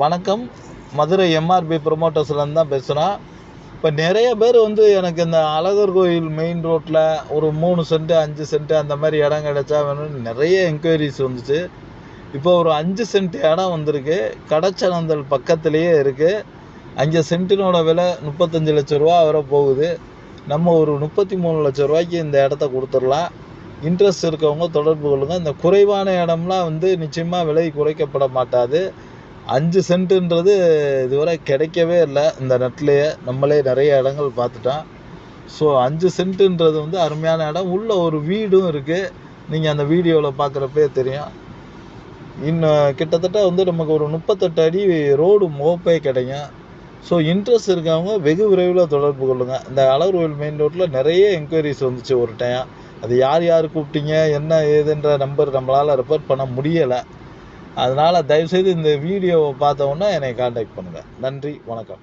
வணக்கம். மதுரை எம்ஆர்பி ப்ரொமோட்டர்ஸ்லேருந்து தான் பேசுகிறோம் இப்போ நிறைய பேர் வந்து எனக்கு இந்த அழகர் கோயில் மெயின் ரோட்டில் ஒரு மூணு சென்ட்டு அஞ்சு சென்ட்டு அந்த மாதிரி இடம் கிடச்சா வேணும்னு நிறைய என்கொயரிஸ் வந்துச்சு. இப்போ ஒரு அஞ்சு சென்ட் இடம் வந்திருக்கு. கடச்சனந்தல் பக்கத்துலேயே இருக்குது அஞ்சு சென்ட்டினோட விலை முப்பத்தஞ்சு லட்ச ரூபா வரை போகுது. நம்ம ஒரு முப்பத்தி மூணு லட்ச ரூபாய்க்கு இந்த இடத்த கொடுத்துடலாம். இன்ட்ரெஸ்ட் இருக்கவங்க தொடர்பு கொள்ளுங்கள் இந்த குறைவான இடம்லாம் வந்து நிச்சயமாக விலை குறைக்கப்பட மாட்டாது. அஞ்சு சென்ட்டுன்றது இதுவரை கிடைக்கவே இல்லை. இந்த நெட்லேயே நம்மளே நிறைய இடங்கள் பார்த்துட்டோம். ஸோ அஞ்சு சென்ட்டுன்றது வந்து அருமையான இடம். உள்ள ஒரு வீடும் இருக்குது நீங்கள் அந்த வீடியோவில் பார்க்குறப்பே தெரியும். இன்னும் கிட்டத்தட்ட வந்து நமக்கு ஒரு முப்பத்தெட்டு அடி ரோடு மோப்பே கிடைக்கும். ஸோ இன்ட்ரெஸ்ட் இருக்கவங்க வெகு விரைவில் தொடர்பு கொள்ளுங்கள் இந்த அலர்வேல் மெயின் ரோட்டில் நிறைய என்கொயரிஸ் வந்துச்சு ஒரு டைம் அது யார் யார் கூப்பிட்டீங்க? என்ன ஏதுன்ற நம்பர் நம்மளால் ரெஃபர் பண்ண முடியலை. அதனால் தயவுசெய்து இந்த வீடியோவை பார்த்தவொன்னே என்னை காண்டாக்ட் பண்ணுங்கள் நன்றி வணக்கம்.